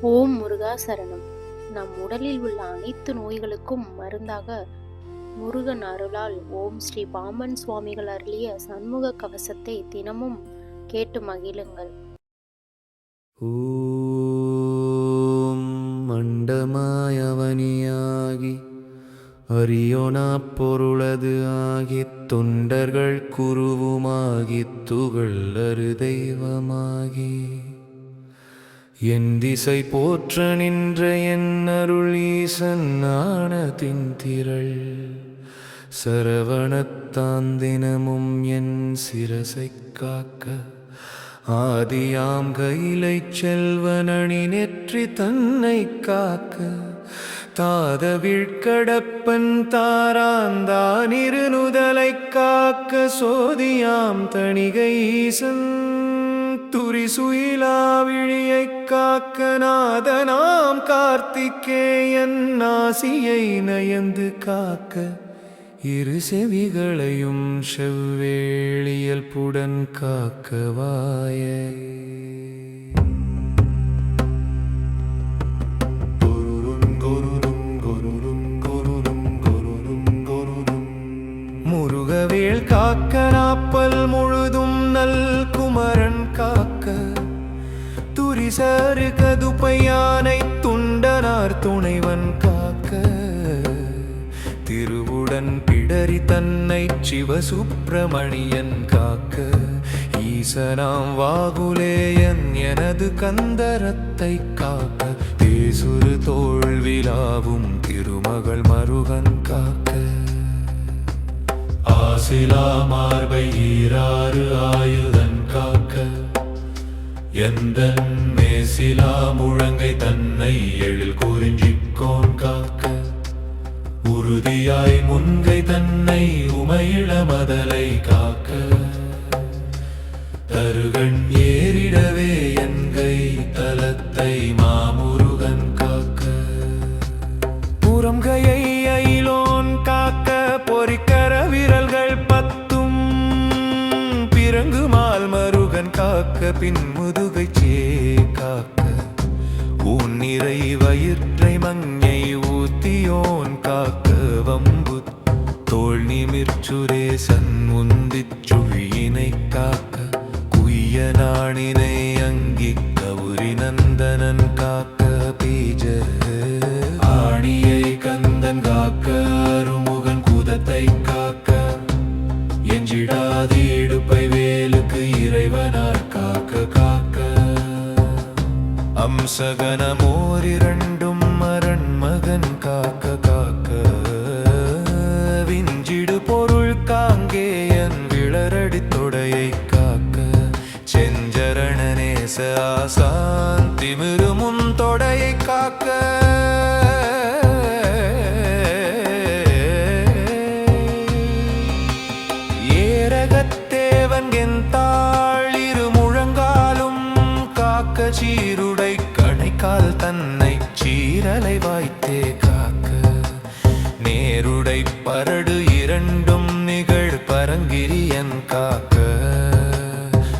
ஓம் முருகா சரணம் நம் உடலில் உள்ள அனைத்து நோய்களுக்கும் மருந்தாக முருகன் அருளால் ஓம் ஸ்ரீ பாம்பன் சுவாமிகள் அருளிய சண்முக கவசத்தை தினமும் கேட்டு மகிழுங்கள். ஓம் மண்டமாயவனியாகி அரியோனா பொருளது ஆகி தொண்டர்கள் குருவுமாகி துகள் தெய்வமாகி. என் திசை போற்ற நின்ற என் அருள் ஈசன் ஞானத்தின் திரள். சரவணத்தான் தினமும் என் சிரசை காக்க. ஆதியாம் கையிலை செல்வனணி நெற்றி தன்னை காக்க. தாதவிழ்கடப்பன் தாராந்தான் இருநுதலை காக்க. சோதியாம் தணிகை ஈசன் துரிசுயிலாவிழியைக் காக்க நாதனாம் கார்த்திகேயன் நாசியை நயந்து காக்க இரு செவிகளையும் செவ்வேளியல்புடன் காக்கவாயே தன்னை சிவசுப்பிரமணியன் காக்க ஈசனாம் வாகுலேயன் எனது கந்தரத்தை காக்க தேசுரு தோல்விலாவும் திருமகள் மருகன் காக்க. ஆசிலா மார்பை ஈராறு ஆயுதன் காக்க எந்த மேசிலா முழங்கை தன்னை எழில் குறிஞ்சிக்கோன் காக்க. உறுதியாய் முன்கை தன்னை உமையிள மதலை காக்க. தருகண் ஏறிடவே என்கை தலத்தை மாமுருகன் காக்க. புறம்கையை அயிலோன் காக்க பொறிக்கர விரல்கள் பத்தும். பிறங்குமால் மருகன் காக்க பின் முதுகை சே காக்க உன் நிறை வயிற்றை மங்கை ஊத்தியோன் காக்க. வம்பு. தோல் நிமிர்ச்சுரேசன் உந்திச் சுழியினை காக்க. குய்ய நாணினை அங்கி கௌரி நந்தனன் காக்க. பீஜ ஆணியை கந்தன் காக்க. அருமுகன் குதத்தை காக்க. எஞ்சிடாது இடுப்பை வேலுக்கு இறைவனார் காக்க திமிருமும் தொடையை காக்க. ஏரகத்தேவன் என் தாழிரு முழங்காலும் காக்க சீருடை கணைக்கால் தன்னை சீரலை வாய்த்தே காக்க. நேருடை பரடு இரண்டும் நிகழ் பரங்கிரியன் காக்க.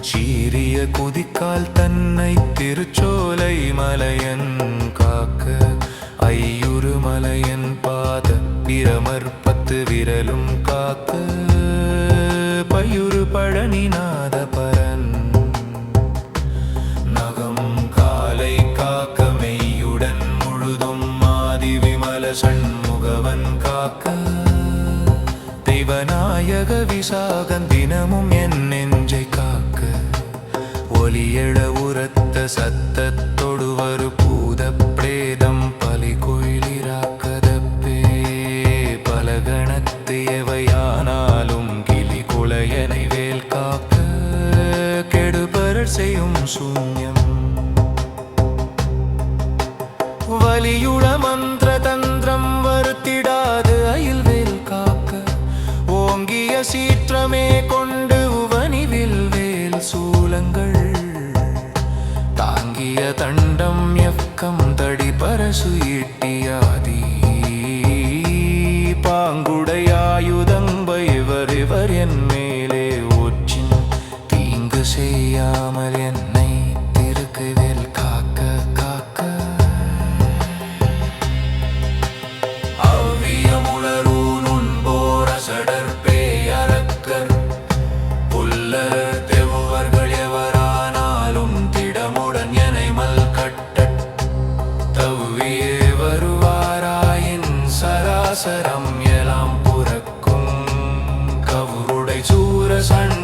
சீரிய குதிக்கால் தன்னை திருச்சோலை மலையன் காக்க ஐயுறு மலையன் பாத பிரமர் பத்து விரலும் காக்க பயுறு பழனிநாத பரன். நகம் காலை காக்க மெய்யுடன் முழுதும் மாதி விமல சண்முகவன் காக்க தெய்வநாயக விசாகன் தினமும் என் சத்தத்தொடுவரு பூத பிரேதம் பலி கொயிலிராக்கதப்பே பல கணத்தேவையானாலும் கிளி குலையனை வேல் காக்க. கெடுபரர் செய்யும் சூன்யம். வலியுள மந்திர தந்திரம் வருத்திடாது அயில் வேல் காக்க. ஓங்கிய சீற்றமே கொண்டு பக்கம் தடி பரசு ஈட்டியாதி பாங்குடையாயுதம்பை இவர் இவர் என் சராசரம் எலாம் புறக்கும். கவுருடை சூர சண்டன்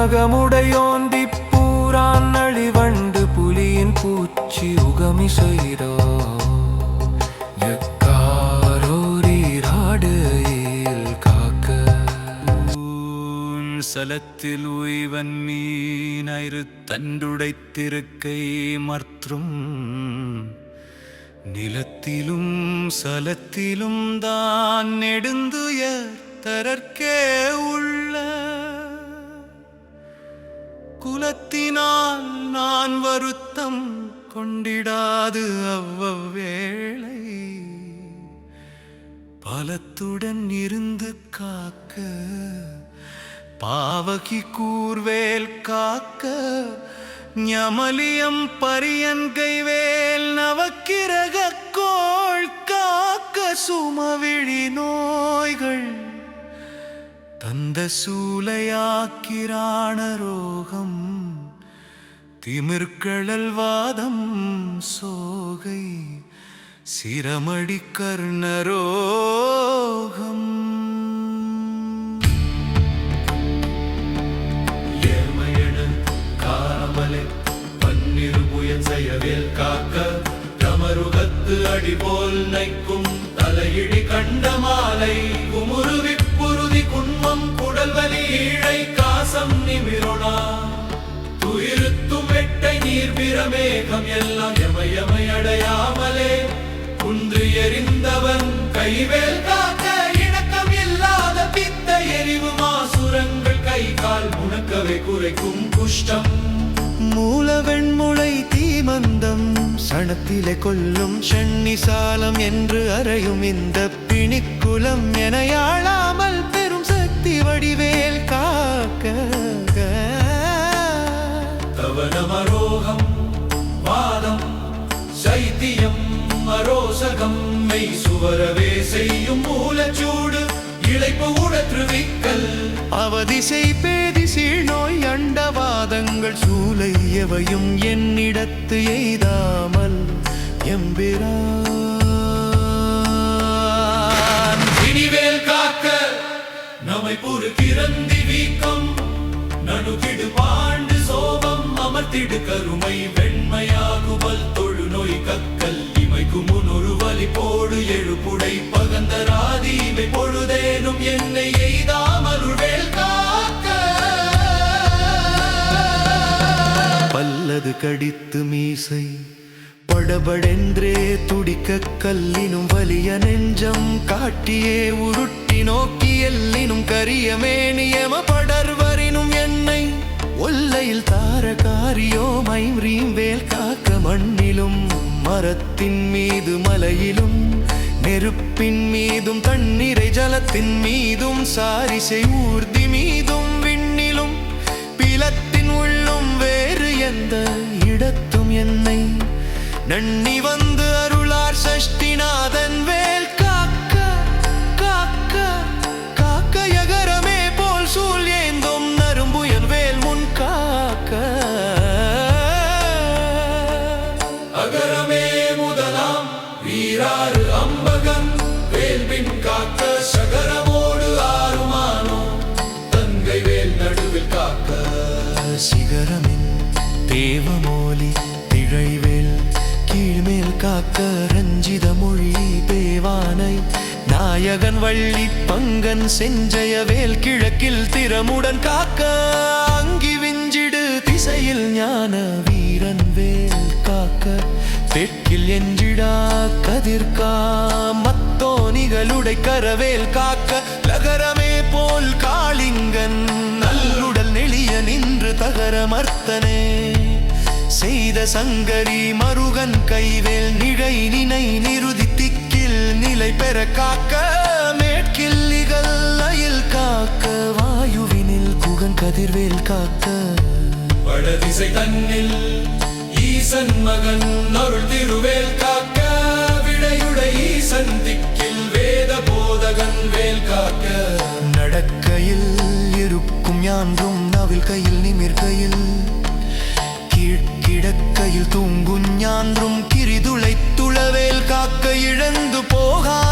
நகமுடையோந்தி பூரான் அழிவண்டு புலியின் பூச்சி உகமி செய்தோ எக்காரோரீராடையில் காக்க. சலத்தில் உய்வன் மீனயிறு தண்டுடைத்திருக்கை மற்றும் நிலத்திலும் சலத்திலும் தான் நெடுந்துயர் தரற்கே நான் வருத்தம் கொண்டிடாது அவ்வவேளை பலத்துடன் இருந்து காக்க பாவகி கூர்வேல் காக்க ஞமலியம் பரியன்கை வேல் நவக்கிரக கோள் காக்க சுமவிழி நோய்கள். தந்த சூலையாக்கிராண ரோகம் திமிர்கழல் வாதம் சோகை சிரமடி கர்ணரோகம் ஏர்மையடு காரமலை பன்னிரு புயல் செய்யவேல் காக்க தமருகத்து அடி போல் நைக்கும் தலையிடி கண்ட மாலை. வெட்டை நீர் பிரமேகம் எல்லாம் எமையமை அடையாமலே. குன்று எறிந்தவன் கைவேல் காக்க இணக்கம் இல்லாத பித்த எரிவு மாசுரங்கள் கை கால் முணக்கவை குறைக்கும் குஷ்டம். மூலவெண்முளை தீமந்தம் சணத்திலே கொல்லும் சென்னிசாலம் என்று அறையும் இந்த பிணிக்குலம் என யாழாமல் பெரும் சக்தி வடிவேல் காக்க தவனமரோகம் வாதம் சைத்தியம் அரோசகம் மெய் சுவரவே செய்யும் மூலச்சூடு இழைப்பு உடற்றுவிக்கல் அவதிசை பேதி சீழ்நோய் அண்டவாதங்கள் சூலை எவையும் என்னிடத்து எய்தாமல் எம்பிரான். இனிவேல் காக்க நம்மை புரு கிரந்தி வீக்கம். அமர்த்திடு கருமை வெண்மையாகுவல் தொழுநோய் கக்கல் இமைக்கு முன்னொரு வலி போடு எழுப்புடை பகந்தராதி இவை பொழுதேனும் என்னை எய்தாமருள் காக்க. பல்லது கடித்து மீசை படபடென்றே துடிக்க கல்லினும் வலிய நெஞ்சம் காட்டியே உருட்டி நோக்கி எல்லினும் கரிய மேனியம படர்வரினும் என்னை ஒல்லையில் தாரகாரியோ மைம்ரீம் வேல் காக்க மண்ணிலும் மரத்தின் மீது மலையிலும் நெருப்பின் மீதும் தண்ணீரை ஜலத்தின் மீதும் சாரிசை ஊர்தி மீதும் விண்ணிலும் பிலத்தின் உள்ளும் வேறு எந்த இடத்தும் என்னை நன்னி வந்து அருளார் சஷ்டிநாதன் வே நாயகன் வள்ளி பங்கன் செஞ்சய வேல் கிழக்கில் திறமுடன் காக்க அங்கி விஞ்சிடு திசையில் ஞான வீரன் வேல் காக்க. தெற்கில் எஞ்சிடா கதிர்கா மத்தோனிகளுடை கரவேல் காக்க. லகரமே போல் காளிங்கன் நல்லுடல் நெளிய நின்று தகர மர்த்தனே. செய்த சங்கரி மருகன் கைவேல் நிழை நினை நிறுதி நிலை பெற காக்க மேற்கில்லிகள் அயில் காக்க வாயுவினில் குகன் கதிர்வேல் காக்க. வடதிசை தன்னில் ஈசன் மகன் அருள் திருவேல் காக்க விடையுடை ஈசன் திக்கில் வேத போதகன் வேல் காக்க. நடக்கையில் இருக்கும் யான்றும் நவில் கையில் நிமிர்கையில் கீழ்கிடக்கையில் தூங்கும் ஞான்றும் கிரிதுளை காக்க இழந்து போகா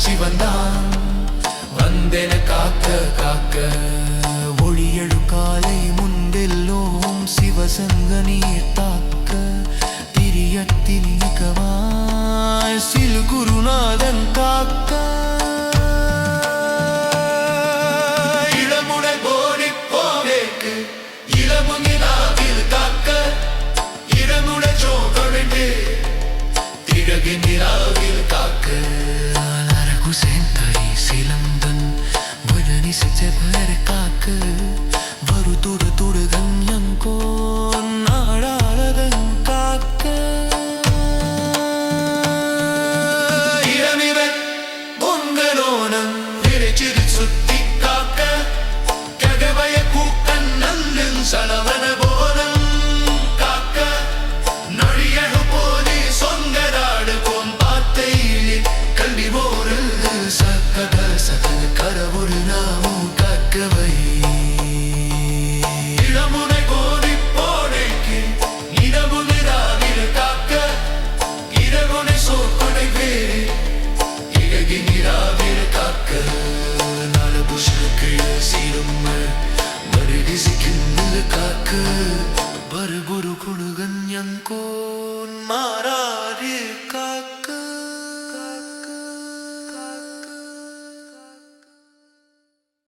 வளலரு வந்தான். வந்தென காக்க காக்க. ஒளியழு காலை முந்தெல்லோம் சிவசங்க நீர் தாக்க. திரியத்தின் நிகவாய் சிறு குருநாதன் காக்க. You it